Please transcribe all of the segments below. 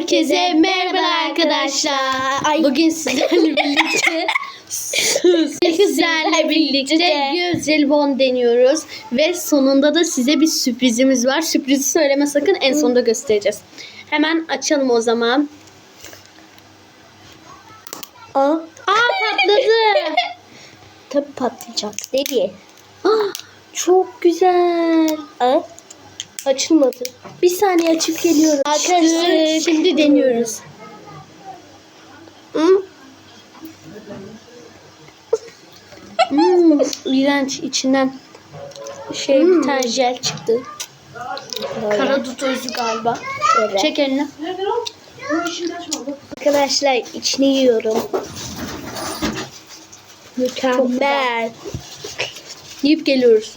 Herkese merhaba arkadaşlar. Ay. Bugün sizlerle birlikte sizlerle birlikte göz jelibon deniyoruz ve sonunda da size bir sürprizimiz var. Sürprizi söyleme sakın en sonunda göstereceğiz. Hemen açalım o zaman. Aa, Aa patladı. tabii patlayacak. Nereye? Ah, çok güzel. Aa, açılmadı. Bir saniye açıp geliyorum. Arkadaşlar. şimdi deniyoruz. Hı? Hmm, iğrenç içinden şey bir tane jel çıktı. Kara dut özü galiba. Şöyle. Çek elini. Arkadaşlar içini yiyorum. Mükemmel. Yiyip geliyoruz.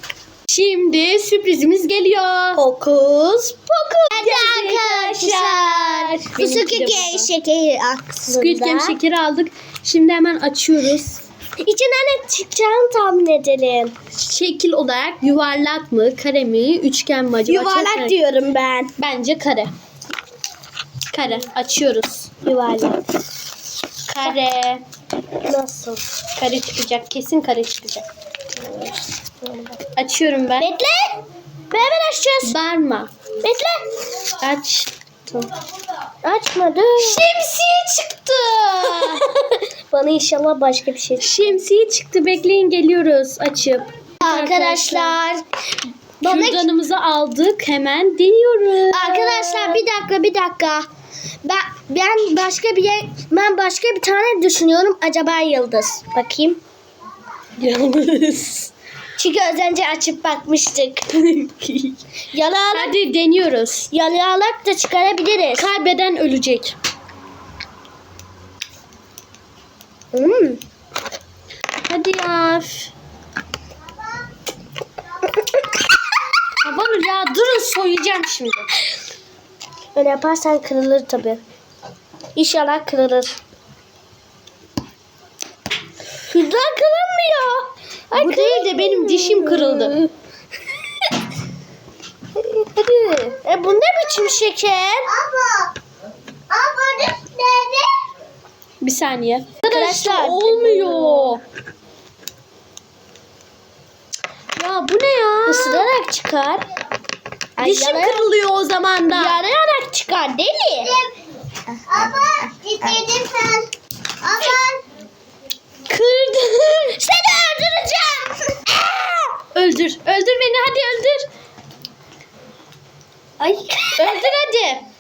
Şimdi sürprizimiz geliyor. Fokus pokus. Hadi arkadaşlar. Bu Benimki de Squid Game burada. şekeri aslında. Squid Game şekeri aldık. Şimdi hemen açıyoruz. İçinden ne çıkacağını tahmin edelim. Şekil olarak yuvarlak mı, kare mi, üçgen mi acaba? Çok Yuvarlak merak- diyorum ben. Bence kare. Kare. Açıyoruz. Yuvarlak. Kare. Nasıl? Kare çıkacak. Kesin kare çıkacak. Açıyorum ben. Bekle. Beraber açacağız. Bağırma. Bekle. Açtım. Açmadı. Şemsiye çıktı. Bana inşallah başka bir şey. Şemsiye çıktı. Bekleyin geliyoruz açıp. Arkadaşlar. Bana Kürdanımızı aldık. Hemen deniyoruz. Arkadaşlar bir dakika bir dakika. Ben ben başka bir yer- ben başka bir tane düşünüyorum. Acaba yıldız. Bakayım. Yalnız. Çünkü az önce açıp bakmıştık. Yalalak Hadi deniyoruz. yalalak da çıkarabiliriz. Kaybeden ölecek. Hmm. Hadi ya. Havanur ya durun soyacağım şimdi. Öyle yaparsan kırılır tabi. İnşallah kırılır. Kürdan kırılmıyor. Ay, Bu değil de benim dişim kırıldı. E bu ne biçim şeker? Abla. Abla nerede? Bir saniye. Arkadaşlar, olmuyor. Ya bu ne ya? Isırarak çıkar. Ay, Dişim yalayarak- kırılıyor o zaman da. Yarayarak çıkar deli. Ama öldür. Öldür beni hadi öldür. Ay. Öldür hadi.